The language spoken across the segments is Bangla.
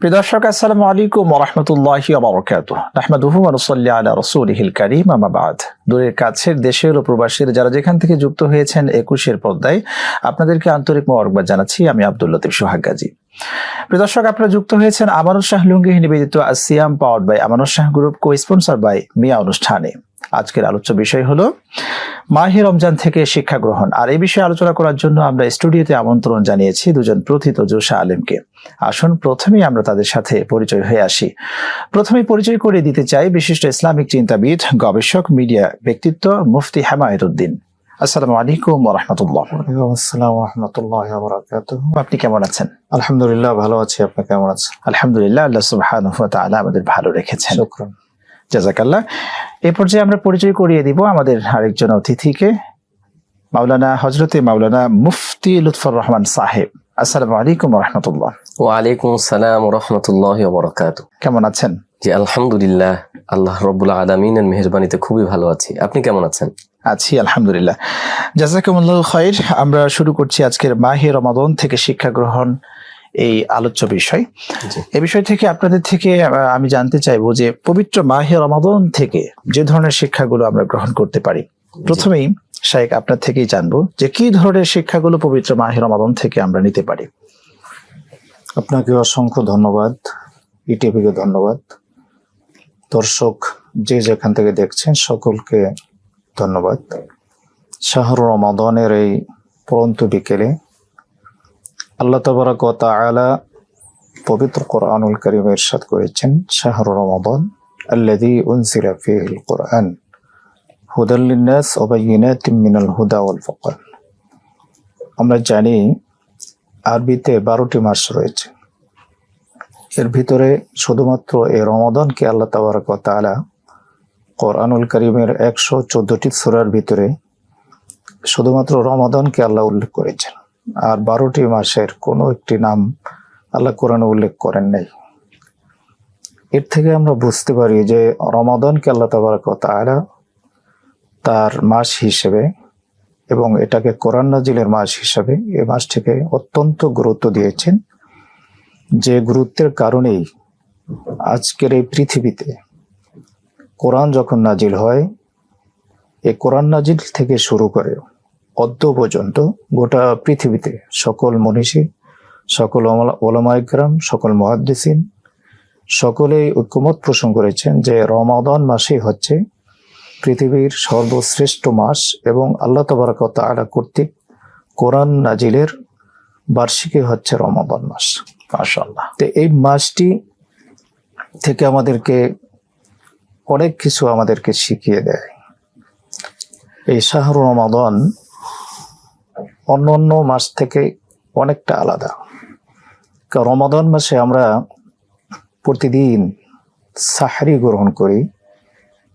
প্রিয় দর্শক, আসসালামু আলাইকুম রহমতুল্লাহি আবরকাত আহমদুহু আনুসল্লি আলা রসুলহিল করিম আমাবাদ দূরের কাছের দেশের ও প্রবাসীর যারা যেখান থেকে যুক্ত হয়েছেন একুশের পর্দায়, আপনাদেরকে আন্তরিক মোবারকবাদ জানাচ্ছি। আমি আব্দুল লতিফ সোহাগ গাজী। প্রিয় দর্শক, আপনারা যুক্ত হয়েছেন আমানুর শাহ লুঙ্গি নিবেদিত আসিয়াম power by Amanur Shah group co sponsor by মিয়া অনুষ্ঠানে। আজকের আলোচ্য বিষয় হলো মাহে রমজান থেকে শিক্ষা গ্রহণ। আর এই বিষয়ে আলোচনা করার জন্য আমরা স্টুডিওতে আমন্ত্রণ জানিয়েছি দুজন প্রথিত জোশা আলেমকে। আসুন প্রথমেই আমরা তাদের সাথে পরিচয় হয়ে আসি। প্রথমে পরিচয় করে দিতে চাই বিশিষ্ট ইসলামিক চিন্তাবিদ গবেষক মিডিয়া ব্যক্তিত্ব মুফতি হেমায়তুদ্দিন আসসালামু আলাইকুম রহমতুল্লাহ আপনি কেমন আছেন? আলহামদুলিল্লাহ ভালো আছি। আপনি কেমন আছেন? আলহামদুলিল্লাহ আল্লাহ সুবহানাহু ওয়া তাআলা আমাদের ভালো রেখেছেন। শুক্রান। জাজাকাল্লাহ এই পর্যায়ে আমরা পরিচয় করিয়ে দিব আমাদের আরেকজন অতিথিকে মাওলানা হজরতে মাওলানা মুফতি লুৎফর রহমান সাহেব। আসসালামু আলাইকুম রহমতুল্লাহ। ওয়ালাইকুম আসসালাম রহমতুল্লাহ বরকাত কেমন আছেন? জি আলহামদুলিল্লাহ আল্লাহ রব্বুল আলমিনের মেহরবানিতে খুবই ভালো আছি। আপনি কেমন আছেন? আছি আলহামদুলিল্লাহ। জাজাকুমুল্লাহ খাইর আমরা শুরু করছি আজকের মাহে রমাদন থেকে শিক্ষা গ্রহণ এই আলোচ্য বিষয়। এ বিষয় থেকে আপনাদের থেকে আমি জানতে চাইব যে পবিত্র মাহে রমাদন থেকে যে ধরনের শিক্ষাগুলো আমরা গ্রহণ করতে পারি। প্রথমেই শাইক আপনার থেকেই জানব যে কি ধরনের শিক্ষাগুলো পবিত্র মাহে রমাদন থেকে আমরা নিতে পারি। আপনাকে অসংখ্য ধন্যবাদ ইটিভিকে ধন্যবাদ। দর্শক যে যেখান থেকে দেখছেন সকলকে ধন্যবাদ। শাহর রমাদনের এই পরন্ত বিকেলে আল্লাহ তবরাক ও তাআলা পবিত্র কোরআনুল করিম ইরশাদ করেছেন, শাহর রমাদান আল্লাযী উনজিলা ফীহিল কোরআন হুদাল লিন্নাস ওয়া বাইয়িনাতিম মিনাল হুদা ওয়াল ফুরকান। আমরা জানি আরবিতে বারোটি মাস রয়েছে। এর ভিতরে শুধুমাত্র এই রমাদানকে আল্লাহ তাবারক তাআলা কোরআনুল করিমের একশো চোদ্দটি সুরার ভিতরে শুধুমাত্র রমাদানকে আল্লাহ উল্লেখ করেছেন। আর বারোটি মাসের কোনো একটি নাম আল্লাহ কোরআনে উল্লেখ করেন নাই। এর থেকে আমরা বুঝতে পারি যে রমাদানকে আল্লাহ তাবারক ওয়া তার মাস হিসেবে এবং এটাকে কোরআন নাজিলের মাস হিসাবে এ মাসটিকে অত্যন্ত গুরুত্ব দিয়েছেন। যে গুরুত্বের কারণেই আজকের এই পৃথিবীতে কোরআন যখন নাজিল হয় এই কোরআন নাজিল থেকে শুরু করে অদ্য পর্যন্ত গোটা পৃথিবীতে সকল মনীষী, সকল ওলামাইকরাম সকল মহাদ্দিসিন, সকলেই ঐক্যমত পোষণ করেছেন যে রমাদান মাসেই হচ্ছে পৃথিবীর সর্বশ্রেষ্ঠ মাস এবং আল্লাহ তবরাক তাআলা কর্তৃক কোরআন নাজিলের বার্ষিকী হচ্ছে রমাদান মাস, মাশাআল্লাহ। তো এই মাসটি থেকে আমাদেরকে অনেক কিছু আমাদেরকে শিখিয়ে দেয়। এই শাহর রমাদান অন্য অন্য মাস থেকে অনেকটা আলাদা। রমাদান মাসে আমরা প্রতিদিন সাহারি গ্রহণ করি।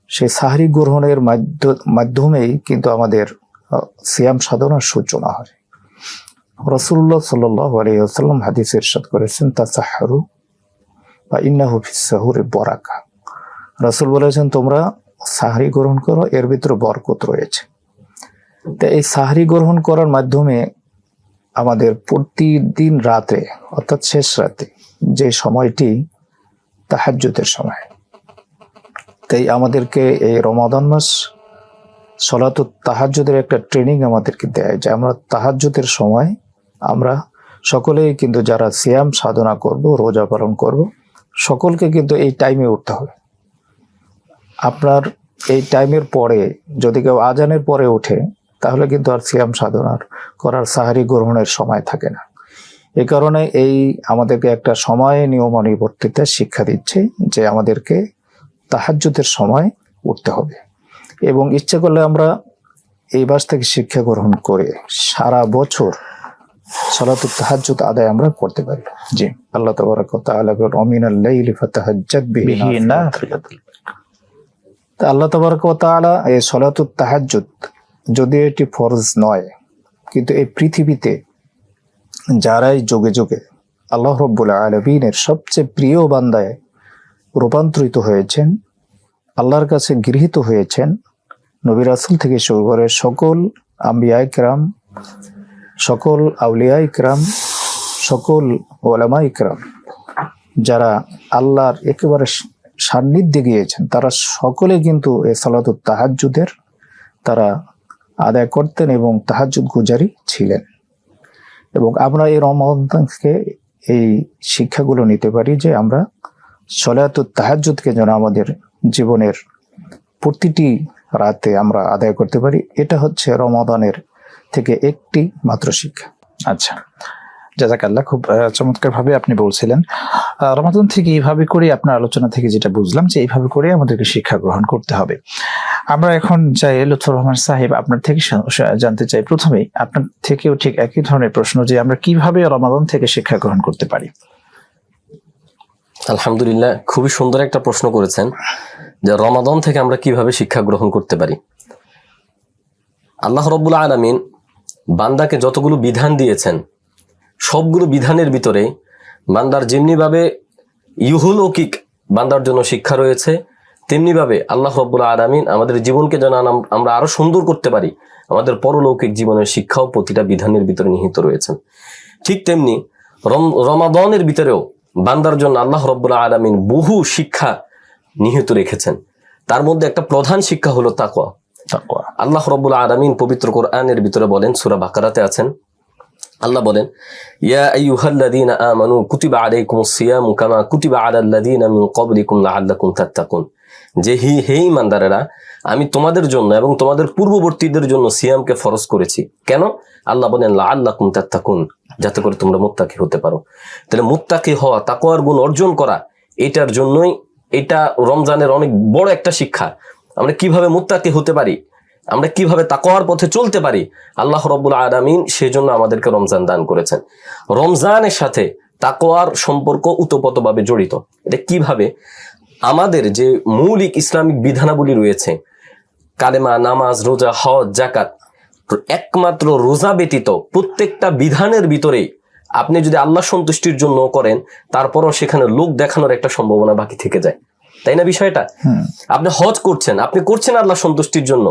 সেই সাহারি গ্রহণের মাধ্য- মাধ্যমেই কিন্তু আমাদের সিয়াম সাধনার সূচনা হয়। রসুল্লাহ সাল্লাহ আলাইসাল্লাম হাদিস ইরশাদ করেছেন তা সাহারু বা ইন্নাহু ফিসাহুর বরাকা। রসুল বলেছেন, তোমরা সাহারি গ্রহণ করো, এর ভিতরে বরকত রয়েছে। তো এই সাহারি গ্রহণ করার মাধ্যমে আমাদের প্রতিদিন রাতে, অর্থাৎ শেষ রাতে, যে সময়টি তাহাজ্জুদের সময়। তাই আমাদেরকে এই রমাদান মাস সলাত তাহাজ্জুদের একটা ট্রেনিং আমাদেরকে দেয় যে আমরা তাহাজ্জুদের সময় আমরা সকলেই কিন্তু যারা সিয়াম সাধনা করব, রোজা পালন করব, সকলকে কিন্তু এই টাইমে উঠতে হবে। আপনার এই টাইমের পরে, যদি কেউ আজানের পরে ওঠে তাহলে কিন্তু আর সিয়াম সাধনার করার সাহারি গ্রহণের সময় থাকে না। এই কারণে এই আমাদেরকে একটা সময় নিয়মানুবর্তিতা শিক্ষা দিচ্ছে যে আমাদেরকে তাহাজ্জুদের সময় উঠতে হবে। এবং ইচ্ছে করলে আমরা এই বাস থেকে শিক্ষা গ্রহণ করে সারা বছর সালাতুত তাহাজ্জুদ আদায় আমরা করতে পারি। জি আল্লাহ তাবারাক তাআলা বলেন অমিনাল লাইলি ফাতাহাজ্জাদ বিহি নাফিলাতুল তা আল্লাহ তাবারক ওয়া তাআলা এই সলাতুত তাহাজ্জুদ যদি এটি ফরজ নয়, কিন্তু এই পৃথিবীতে যারাই যোগে যোগে আল্লাহ রব্বুল আলমিনের সবচেয়ে প্রিয় বান্দায় রূপান্তরিত হয়েছেন, আল্লাহর কাছে গৃহীত হয়েছেন, নবী রাসূল থেকে শুরু করে সকল আম্বিয়া ইকরাম সকল আউলিয়া ইকরাম সকল ওলামা ইকরাম যারা আল্লাহর একেবারে সান্নিধ্যে গিয়েছেন, তারা সকলে কিন্তু এ সালাত তাহাজুদের তারা আদায় করতেন এবং তাহাজুদ গুজারি ছিলেন। এবং আমরা এই রমাদান থেকে এই শিক্ষাগুলো নিতে পারি যে আমরা সলাত তাহাজুদকে যেন আমাদের জীবনের প্রতিটি রাতে আমরা আদায় করতে পারি। এটা হচ্ছে রমাদানের থেকে একটি মাত্র শিক্ষা। আচ্ছা। জাজাকাল্লাহ, খুব চমৎকার ভাবে আপনি বলছিলেন। রমাদান থেকে এইভাবে করে আপনার আলোচনা থেকে যেটা বুঝলাম যে এইভাবে করে আমাদেরকে শিক্ষা গ্রহণ করতে হবে। আমরা এখন চাই লুৎফর রহমান সাহেব আপনার থেকে জানতে চাই। প্রথমে আপনার থেকেও ঠিক একই ধরনের প্রশ্ন যে আমরা কীভাবে রমাদান থেকে শিক্ষা গ্রহণ করতে পারি? আলহামদুলিল্লাহ, খুবই সুন্দর একটা প্রশ্ন করেছেন যে রমাদন থেকে আমরা কীভাবে শিক্ষা গ্রহণ করতে পারি। আল্লাহ রব্বুল আলমিন বান্দাকে যতগুলো বিধান দিয়েছেন, সবগুলো বিধানের ভিতরে বান্দার যেমনিভাবে ইহুলৌকিক বান্দার জন্য শিক্ষা রয়েছে তেমনিভাবে আল্লাহ রব্বুল আলমিন আমাদের জীবনকে যেন আমরা আরও সুন্দর করতে পারি আমাদের পরলৌকিক জীবনের শিক্ষাও প্রতিটা বিধানের ভিতরে নিহিত রয়েছেন ঠিক তেমনি রম রমাদনের ভিতরেও বান্দার জন্য আল্লাহ রব্বুল আলমিন বহু শিক্ষা নিহিত রেখেছেন। তার মধ্যে একটা প্রধান শিক্ষা হলো তাকওয়া। আল্লাহ রব্বুল আলমিন পবিত্র কোরআনের ভিতরে বলেন সুরা বাকারাতে আছেন। আল্লাহ বলেন ইয়া আইয়ুহাল্লাযীনা আমানু কুতিবা আলাইকুমুস সিয়ামু কামা কুতিবা আলাল্লাযীনা মিন ক্বাবলিকুম লাআল্লাকুম তাত্তাকুন। যে হি, হে ইমানদারেরা, আমি তোমাদের জন্য এবং তোমাদের পূর্ববর্তীদের জন্য সিয়ামকে ফরজ করেছি। কেন? আল্লাহ বলেন, লাআল্লাকুম তাত্তাকুন, যাতে করে তোমরা মুত্তাকি হতে পারো। তাহলে মুত্তাকি হওয়া, তাকওয়ার গুণ অর্জন করা, এটার জন্যই এটা রমজানের অনেক বড় একটা শিক্ষা। আমরা কীভাবে মুত্তাকি হতে পারি? আমরা কীভাবে তাকোয়ার পথে চলতে পারি? আল্লাহ রব্বুল আলামিন সেজন্য আমাদেরকে রমজান দান করেছেন। রমজানের সাথে তাকোয়ার সম্পর্ক উতপতভাবে জড়িত। এটা কীভাবে? আমাদের যে মৌলিক ইসলামিক বিধানাবলী রয়েছে কালেমা নামাজ রোজা হজ জাকাত একমাত্র রোজা ব্যতীত প্রত্যেকটা বিধানের ভিতরে আপনি যদি আল্লাহ সন্তুষ্টির জন্য করেন তারপরও সেখানে লোক দেখানোর একটা সম্ভাবনা বাকি থেকে যায়। তাই না বিষয়টা? আপনি হজ করছেন আপনি করছেন আল্লাহ সন্তুষ্টির জন্য।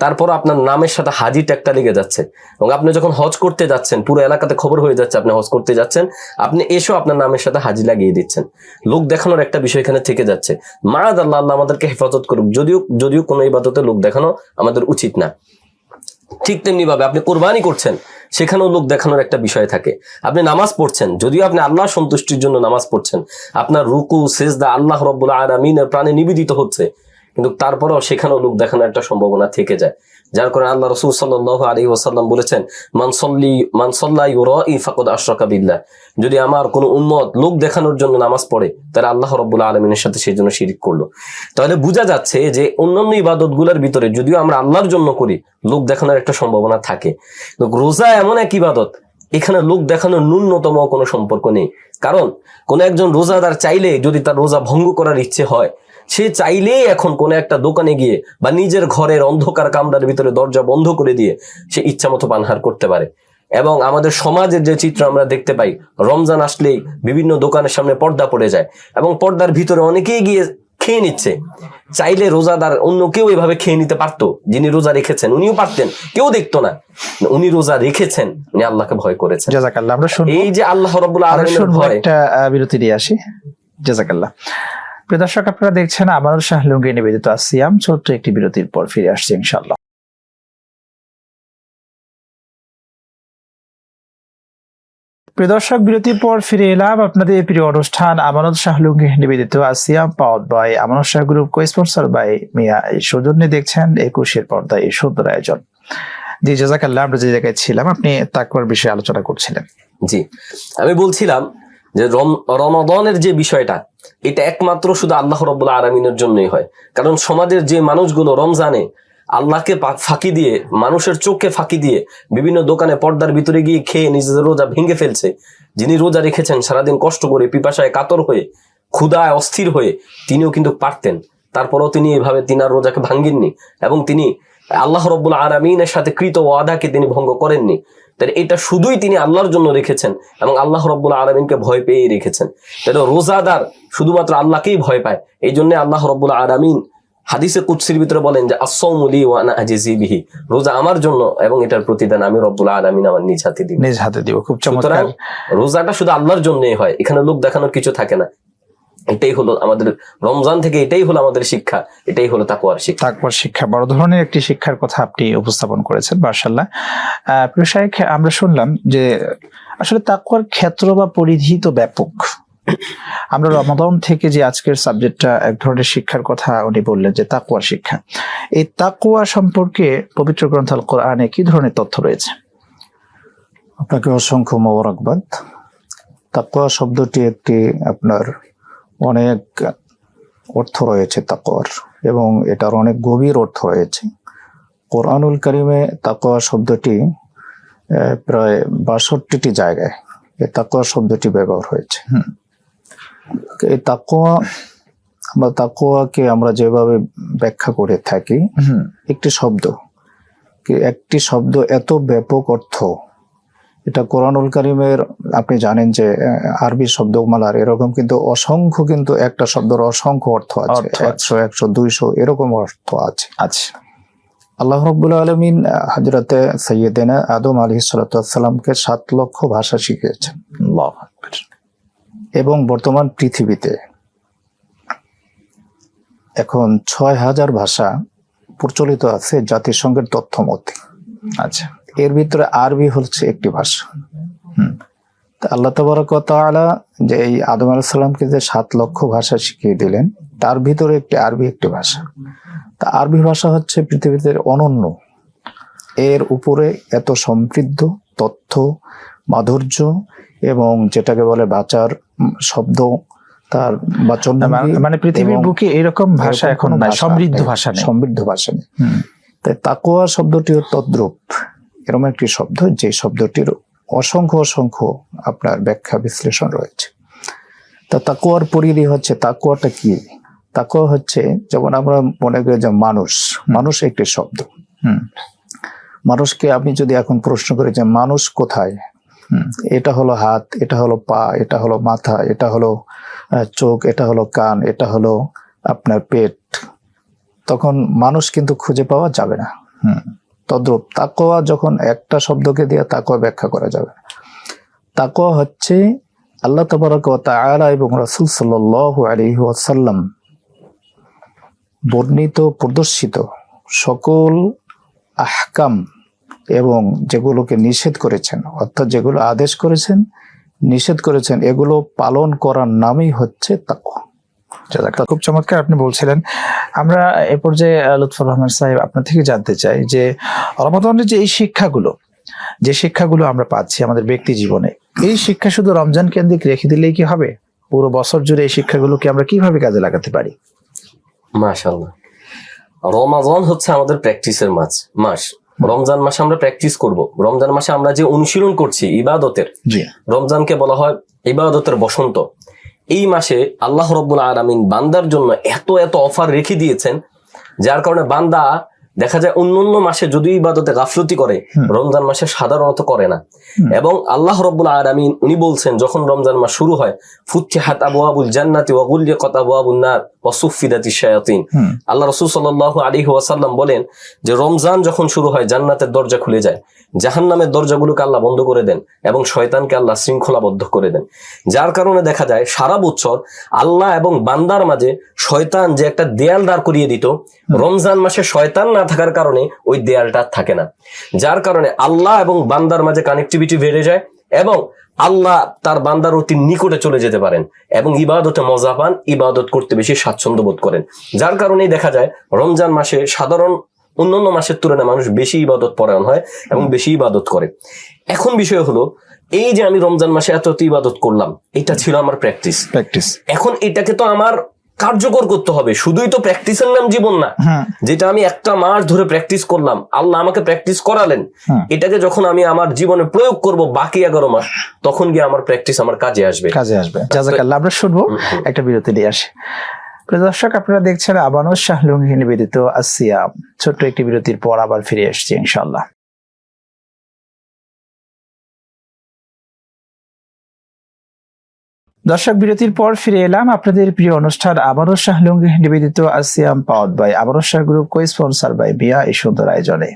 তারপর আপনার নামের সাথে হাজি ট্যাগটা লেগে যাচ্ছে। এবং আপনি যখন হজ করতে যাচ্ছেন, পুরো এলাকাতে খবর হয়ে যাচ্ছে আপনি হজ করতে যাচ্ছেন, আপনি এসেও আপনার নামের সাথে হাজি লাগিয়ে দিচ্ছেন। লোক দেখানোর একটা বিষয় এখানে থেকে যাচ্ছে। মারাদ আল্লাহ আল্লাহ আমাদেরকে হেফাজত করুক। যদিও যদিও কোনো ইবাদতে লোক দেখানো আমাদের উচিত না। ঠিক তেমনি ভাবে আপনি কোরবানি করছেন, সেখানেও লোক দেখানোর একটা বিষয় থাকে। আপনি নামাজ পড়ছেন, যদিও আপনি আল্লাহ সন্তুষ্টির জন্য নামাজ পড়ছেন, আপনার রুকু, সেজদা আল্লাহ রব্বুল আলমিনের প্রাণে নিবেদিত হচ্ছে। কিন্তু তারপরেও সেখানেও লোক দেখানোর একটা সম্ভাবনা থেকে যায়। যার কারণে আল্লাহ রসুল সাল্লাহ আলী ওসাল্লাম বলেছেন মানসল্লি মানসল্লাই ই ফাকদ আশরাকা যদি আমার কোনো উম্মত লোক দেখানোর জন্য নামাজ পড়ে, তাহলে আল্লাহ রব্বুল আলমিনের সাথে সেই জন্য শিরিক করল। তাহলে বোঝা যাচ্ছে যে অন্যান্য ইবাদতগুলার ভিতরে যদিও আমরা আল্লাহর জন্য করি, লোক দেখানোর একটা সম্ভাবনা থাকে। রোজা এমন এক ইবাদত, এখানে লোক দেখানোর ন্যূনতম কোনো সম্পর্ক নেই। কারণ কোন একজন রোজাদার চাইলে যদি তার রোজা ভঙ্গ করার ইচ্ছে হয় সে চাইলেই এখন কোন একটা দোকানে গিয়ে বা নিজের ঘরের অন্ধকার কামরার ভিতরে দরজা বন্ধ করে দিয়ে সে ইচ্ছা মতো পানহার করতে পারে। এবং আমাদের সমাজের যে চিত্র আমরা দেখতে পাই রমজান আসলেই বিভিন্ন দোকানের সামনে পর্দা পড়ে যায় এবং পর্দার ভিতরে অনেকেই গিয়ে খেয়ে নিচ্ছে। চাইলে রোজাদার অন্য কেউ এভাবে খেয়ে নিতে পারতো যিনি রোজা রেখেছেন উনিও পারতেন কেউ দেখতো না। উনি রোজা রেখেছেন উনি আল্লাহকে ভয় করেছেন। জাজাকাল্লাহ আমরা এই যে আল্লাহ রব্বুল আমরা ভয়। একটা বিরতি দিয়ে আসি। জাজাকাল্লাহ প্রিয় দর্শক, আপনারা দেখছেন আমানুল শাহ লুঙ্গি নিবেদিত আসিয়াম। ছোট্ট একটি বিরতির পর ফিরে আসছে ইনশাল্লাহ প্রিয় দর্শক, বিরতির পর ফিরে এলাম আপনাদের প্রিয় অনুষ্ঠান আমানত শাহ লুঙ্গি নিবেদিত আসিয়াম power by Amanat Shah group co sponsor by মিয়া এই সৌজন্যে দেখছেন একুশের পর্দায় এই সুন্দর আয়োজন। জি, জাজাকাল্লাহ, আমরা যে জায়গায় ছিলাম, আপনি তাকওয়ার বিষয়ে আলোচনা করছিলেন? জি, আমি বলছিলাম যে রম- রমাদনের যে বিষয়টা, এটা একমাত্র শুধু আল্লাহ রব্বুল আলমিনের জন্যই হয়। কারণ সমাজের যে মানুষগুলো রমজানে আল্লাহকে ফাঁকি দিয়ে, মানুষের চোখকে ফাঁকি দিয়ে বিভিন্ন দোকানে পর্দার ভিতরে গিয়ে খেয়ে নিজেদের রোজা ভেঙে ফেলছে, যিনি রোজা রেখেছেন, সারাদিন কষ্ট করে পিপাসায় কাতর হয়ে ক্ষুদায় অস্থির হয়ে, তিনিও কিন্তু পারতেন। তারপরেও তিনি এভাবে তিনার রোজাকে ভাঙ্গেননি এবং তিনি আল্লাহ রব্বুল আলমিনের সাথে কৃত ওয়াদাকে তিনি ভঙ্গ করেননি। তাহলে এটা শুধুই তিনি আল্লাহর জন্য রেখেছেন এবং আল্লাহ রব্বুল আলমিনকে ভয় পেয়েই রেখেছেন। তাহলে রোজাদার শুধুমাত্র আল্লাহকেই ভয় পায় এই জন্য আল্লাহ রব্বুল আলমিন হাদিসে কুৎসির ভিতরে বলেন যে আসৌমুলি ওয়ানা আজিজি বিহি রোজা আমার জন্য এবং এটার প্রতিদান আমি রব্বুল আলমিন আমার নিজ হাতে দিব। নিজ হাতে দিব খুব চমৎকার। রোজাটা শুধু আল্লাহর জন্যই হয় এখানে লোক দেখানোর কিছু থাকে না। এটাই হলো আমাদের রমজান থেকে এটাই হলো আমাদের শিক্ষা এটাই হলো তাকুয়ার শিক্ষা। তাকওয়ার শিক্ষা বড় ধরনের একটি শিক্ষার কথা আপনি উপস্থাপন করেছেন মার্শাল্লাহ প্রিয় শাহেখ আমরা শুনলাম যে আসলে তাকওয়ার ক্ষেত্র বা পরিধি তো ব্যাপক। আমরা রমাদান থেকে যে আজকের সাবজেক্টটা এক ধরনের শিক্ষার কথা উনি বললেন যে তাকুয়ার শিক্ষা। এই তাকুয়া সম্পর্কে পবিত্র গ্রন্থ আল কোরআনে কি ধরনের তথ্য রয়েছে? আপনাকে অসংখ্য মোবারকবাদ। তাকুয়া শব্দটি একটি আপনার অনেক অর্থ রয়েছে তাকওয়ার এবং এটার অনেক গভীর অর্থ রয়েছে। কোরআনুল কারিমে তাকোয়া শব্দটি প্রায় বাষট্টিটি জায়গায় এই তাকওয়া শব্দটি ব্যবহার হয়েছে। এই তাকোয়া বা তাকোয়াকে আমরা যেভাবে ব্যাখ্যা করে থাকি একটি শব্দ কি একটি শব্দ এত ব্যাপক অর্থ এটা কোরআনুল কারিমের আপনি জানেন যে আরবি শব্দমালার এরকম কিন্তু অসংখ্য কিন্তু একটা শব্দের অসংখ্য অর্থ আছে। একশো একশো দুইশো এরকম অর্থ আছে। আচ্ছা আল্লাহ রব্বুল আলমিন হজরতে সৈয়দিনা আদম আলী সালাতামকে সাত লক্ষ ভাষা শিখিয়েছেন। এবং বর্তমান পৃথিবীতে এখন ছয় হাজার ভাষা প্রচলিত আছে জাতিসংঘের তথ্য মতে আচ্ছা। এর ভিতরে আরবি হচ্ছে একটি ভাষা। হুম। আল্লাহ তবরক ওয়া যে এই আদম আলাইহিস সালামকে যে সাত লক্ষ ভাষা শিখিয়ে দিলেন তার ভিতরে একটি আরবি একটি ভাষা। তা আরবি ভাষা হচ্ছে পৃথিবীতে অনন্য। এর উপরে এত সমৃদ্ধ তথ্য মাধুর্য এবং যেটাকে বলে বাচার শব্দ তার বাচন না, মানে পৃথিবীর বুকে এরকম ভাষা এখন সমৃদ্ধ ভাষা সমৃদ্ধ ভাষা নেই। তাই তাকোয়া শব্দটিও তদ্রূপ। এরকম একটি শব্দ, যে শব্দটির অসংখ্য অসংখ্য আপনার ব্যাখ্যা বিশ্লেষণ রয়েছে। তা তাকুয়ার পরিধি হচ্ছে তাকুয়াটা কি? তাকুয়া হচ্ছে, যেমন আমরা মনে করি যে মানুষ মানুষ একটি শব্দ। হুম। মানুষকে আপনি যদি এখন প্রশ্ন করি যে মানুষ কোথায়। এটা হলো হাত, এটা হলো পা, এটা হলো মাথা, এটা হলো চোখ, এটা হলো কান, এটা হলো আপনার পেট, তখন মানুষ কিন্তু খুঁজে পাওয়া যাবে না। হুম। তদ্রূপ। তাকোয়া যখন একটা শব্দকে দিয়ে তাকোয়া ব্যাখ্যা করা যাবে। তাকোয়া হচ্ছে আল্লাহ তবরক তাআলা এবং রাসূল সাল্লাল্লাহু আলাইহি ওয়াসাল্লাম বর্ণিত, প্রদর্শিত সকল আহকাম এবং যেগুলোকে নিষেধ করেছেন, অর্থাৎ যেগুলো আদেশ করেছেন, নিষেধ করেছেন, এগুলো পালন করার নামই হচ্ছে তাকওয়া। জাযাকাল্লাহ। খুব চমৎকার আপনি বলছিলেন। আমরা এ পর্যায়ে লুৎফর রহমান সাহেব আপনার থেকে জানতে চাই যে রমাদানের যে এই শিক্ষাগুলো যে শিক্ষাগুলো আমরা পাচ্ছি আমাদের ব্যক্তি জীবনে এই শিক্ষা শুধু রমজান কেন্দ্রিক রেখে দিলেই কি হবে? পুরো বছর জুড়ে এই শিক্ষাগুলোকে আমরা কীভাবে কাজে লাগাতে পারি? মাশাল্লাহ রমাজান হচ্ছে আমাদের প্র্যাকটিসের মাস। মাস রমজান মাসে আমরা প্র্যাকটিস করব। রমজান মাসে আমরা যে অনুশীলন করছি ইবাদতের রমজানকে বলা হয় ইবাদতের বসন্ত। এই মাসে আল্লাহ রব্বুল আলমিন বান্দার জন্য এত এত অফার রেখে দিয়েছেন, যার কারণে বান্দা দেখা যায় অন্য অন্য মাসে যদি ইবাদতে গাফলতি করে রমজান মাসে সাধারণত করে না। এবং আল্লাহ রব্বুল আলামিন উনি বলছেন যখন রমজান মাস শুরু হয় ফুতিহাত আবু আবুল জান্নাতি ওয়া গুলিয়াকাত আবু আবুন নার ওয়া সুফিদাতি শায়াতিন। আল্লাহ রসুল সাল্লাহ আলী ওয়াসাল্লাম বলেন যে রমজান যখন শুরু হয় জান্নাতের দরজা খুলে যায়। জাহান্নামের দরজাগুলোকে আল্লাহ বন্ধ করে দেন এবং শয়তানকে আল্লাহ শৃঙ্খলাবদ্ধ করে দেন। যার কারণে দেখা যায় সারা বছর আল্লাহ এবং বান্দার মাঝে শয়তান যে একটা দেয়াল দাঁড় করিয়ে দিত রমজান মাসে শয়তান না থাকার কারণে ওই দেয়ালটা থাকে না। যার কারণে আল্লাহ এবং বান্দার মাঝে কানেক্টিভিটি বেড়ে যায় এবং আল্লাহ তার বান্দার অতি নিকটে চলে যেতে পারেন এবং ইবাদতে মজা পান ইবাদত করতে বেশি স্বাচ্ছন্দ্য বোধ করেন। যার কারণেই দেখা যায় রমজান মাসে সাধারণ অন্যান্য মাসের তুলনায় মানুষ বেশি ইবাদত পরায়ণ হয় এবং বেশি ইবাদত করে। এখন বিষয় হলো এই যে আমি রমজান মাসে এত এত ইবাদত করলাম এটা ছিল আমার প্র্যাকটিস প্র্যাকটিস এখন এটাকে তো আমার কার্যকর করতে হবে। শুধুই তো প্র্যাকটিসের নাম জীবন না। যেটা আমি একটা মাস ধরে প্র্যাকটিস করলাম আল্লাহ আমাকে প্র্যাকটিস করালেন। এটাকে যখন আমি আমার জীবনে প্রয়োগ করব বাকি এগারো মাস তখন গিয়ে আমার প্র্যাকটিস আমার কাজে আসবে। কাজে আসবে। জাজাকাল্লাহ আমরা শুনব। একটা বিরতি নিয়ে আসে। দর্শক আপনারা দেখছেন আবানুর শাহ লুঙ্গি নিবেদিত আসিয়াম ছোট্ট একটি বিরতির পর আবার ফিরে আসছি ইনশাল্লাহ দর্শক বিরতির পর ফিরে এলাম আপনাদের প্রিয় অনুষ্ঠান আবারও শাহ লুঙ্গি নিবেদিত আসিয়াম পাওয়ার বাই আবারও Shah group co sponsor by বিয়া এই সুন্দর আয়োজনে।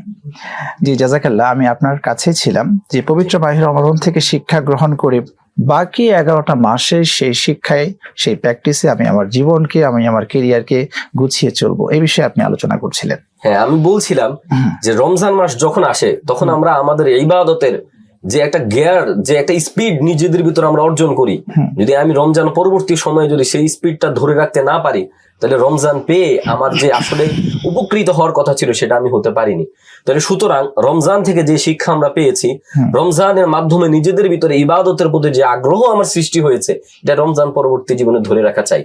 জি জাজাকাল্লাহ আমি আপনার কাছে ছিলাম। যে পবিত্র বাহির অমরণ থেকে শিক্ষা গ্রহণ করে বাকি এগারোটা মাসে সেই শিক্ষায় সেই প্র্যাকটিসে আমি আমার জীবনকে আমি আমার কেরিয়ারকে গুছিয়ে চলবো। এই বিষয়ে আপনি আলোচনা করছিলেন। হ্যাঁ আমি বলছিলাম যে রমজান মাস যখন আসে তখন আমরা আমাদের এই ইবাদতের যে একটা গিয়ার যে একটা স্পিড নিজেদের ভিতরে আমরা অর্জন করি। যদি আমি রমজান পরবর্তী সময়ে যদি সেই স্পিডটা ধরে রাখতে না পারি তাহলে রমজান পেয়ে আমার যে আসলে উপকৃত হওয়ার কথা ছিল সেটা আমি হতে পারিনি। তাহলে সুতরাং রমজান থেকে যে শিক্ষা আমরা পেয়েছি রমজানের মাধ্যমে নিজেদের ভিতরে ইবাদতের প্রতি যে আগ্রহ আমার সৃষ্টি হয়েছে এটা রমজান পরবর্তী জীবনে ধরে রাখা চাই।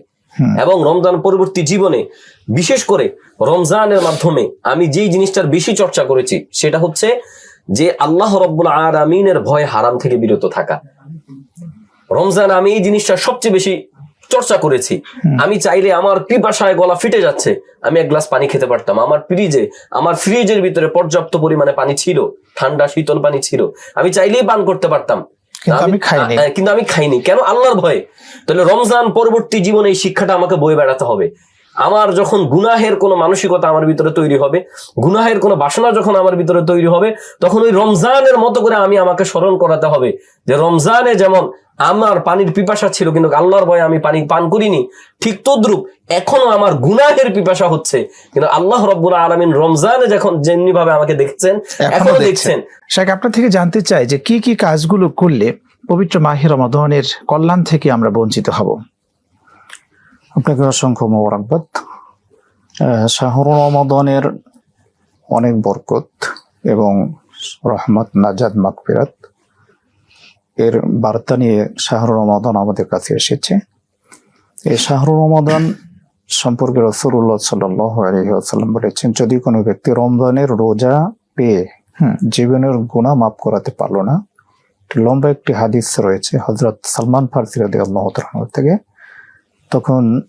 এবং রমজান পরবর্তী জীবনে বিশেষ করে রমজানের মাধ্যমে আমি যেই জিনিসটার বেশি চর্চা করেছি সেটা হচ্ছে যে আল্লাহ রব্বুল আলামিনের ভয় হারাম থেকে বিরত থাকা। রমজান আমি এই জিনিসটা সবচেয়ে বেশি চর্চা করেছি। আমি চাইলে আমার পিপাসায় গলা ফিটে যাচ্ছে। আমি এক গ্লাস পানি খেতে পারতাম। আমার ফ্রিজে আমার ফ্রিজের ভিতরে পর্যাপ্ত পরিমাণে পানি ছিল। ঠান্ডা শীতল পানি ছিল। আমি চাইলেই পান করতে পারতাম। কিন্তু আমি খাইনি। আহ, কিন্তু আমি খাইনি। কেন? আল্লাহর ভয়ে। তাহলে রমজান পরবর্তী জীবনে এই শিক্ষাটা আমাকে বয়ে বেড়াতে হবে। আমার যখন গুনাহের কোনো মানসিকতা আমার ভিতরে তৈরি হবে গুনাহের কোনো বাসনা যখন আমার ভিতরে তৈরি হবে তখন ওই রমজানের মতো করে আমি আমাকে স্মরণ করাতে হবে যে রমজানে যেমন আমার পানির পিপাসা ছিল কিন্তু আল্লাহর ভয়ে আমি পানি পান করিনি ঠিক তদ্রুপ এখনও আমার গুনাহের পিপাসা হচ্ছে। কিন্তু আল্লাহ রব্বুল আলমিন রমজানে যখন যেমনি ভাবে আমাকে দেখছেন এখনও দেখছেন। শেখ আপনার থেকে জানতে চাই যে কি কি কাজগুলো করলে পবিত্র মাহির রমাদনের কল্যাণ থেকে আমরা বঞ্চিত হব? আপনাকে অসংখ্য মোবারকবাদ। আহ, শাহরুর রমাদানের অনেক বরকত এবং রহমত নাজাদ মাকফিরাত এর বার্তা নিয়ে শাহরুর রমাদান আমাদের কাছে এসেছে। এই শাহরুর রমাদান সম্পর্কে রসুল্লাহ সাল্লাহ আলহিহাসাল্লাম বলেছেন যদি কোনো ব্যক্তি রমজানের রোজা পেয়ে। জীবনের গুণা মাফ করাতে পারল না লম্বা একটি হাদিস রয়েছে হজরত সালমান ফার্সি রাদি আল্লাহ থেকে। তখন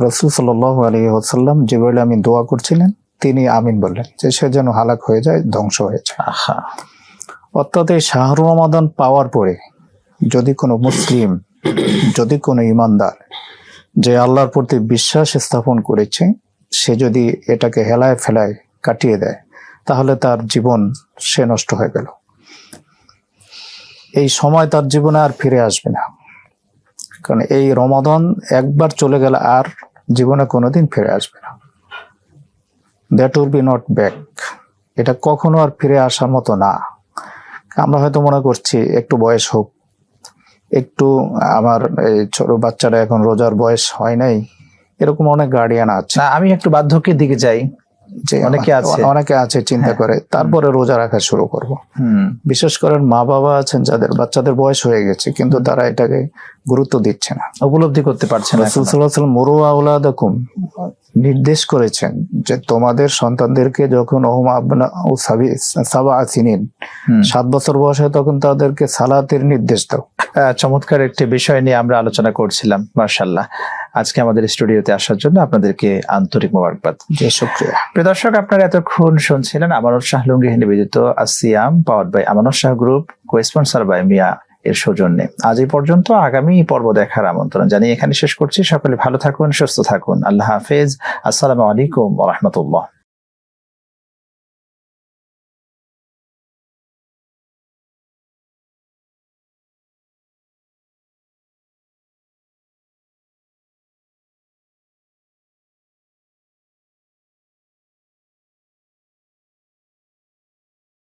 রসুল সাল্লাহ আলী ওসাল্লাম যেভাবে আমি দোয়া করছিলেন তিনি আমিন বললেন যে সে যেন হালাক হয়ে যায় ধ্বংস হয়ে যায়। অর্থাৎ এই শাহরু রমাদান পাওয়ার পরে যদি কোনো মুসলিম যদি কোনো ইমানদার যে আল্লাহর প্রতি বিশ্বাস স্থাপন করেছে সে যদি এটাকে হেলায় ফেলায় কাটিয়ে দেয় তাহলে তার জীবন সে নষ্ট হয়ে গেল। এই সময় তার জীবনে আর ফিরে আসবে না। কারণ এই রমাদান একবার চলে গেলে আর জীবনে কোনোদিন ফিরে আসবে না। That will be not back এটা কখনো আর ফিরে আসার মতো না। আমরা হয়তো মনে করছি একটু বয়স হোক। একটু আমার এই ছোট বাচ্চারা এখন রোজার বয়স হয় নাই। এরকম অনেক গার্ডিয়ান আছে। না আমি একটু বার্ধক্যের দিকে যাই। যে অনেকে আছে। অনেকে আছে চিন্তা হ্যাঁ। করে। তারপরে রোজা রাখা শুরু করব। হুম। বিশেষ করে মা বাবা আছেন যাদের বাচ্চাদের বয়স হয়ে গেছে কিন্তু তারা এটাকে গুরুত্ব দিচ্ছে না। উপলব্ধি করতে পারছে না রাসূল এখনও। সাল্লাল্লাহু আলাইহি ওয়াসাল্লাম মুরু নির্দেশ করেছেন যে তোমাদের সন্তানদেরকে যখন ও সাবা আসিনিন সাত বছর বয়সে তখন তাদেরকে সালাতের নির্দেশ দাও। চমৎকার একটি বিষয় নিয়ে আমরা আলোচনা করছিলাম মার্শাল্লাহ আজকে আমাদের স্টুডিওতে আসার জন্য আপনাদেরকে আন্তরিক মোবারকবাদ। যে শুক্রিয়া। প্রিয় দর্শক আপনারা এতক্ষণ শুনছিলেন আমানত শাহ লুঙ্গি নিবেদিত আসিয়াম power by Amanat Shah group co sponsor by মিয়া এর সৌজন্যে। আজ এই পর্যন্ত আগামী পর্ব দেখার আমন্ত্রণ জানিয়ে এখানে শেষ করছি। সকলে ভালো থাকুন, সুস্থ থাকুন। আল্লাহ হাফেজ। আসসালামু আলাইকুম রহমতুল্লাহ।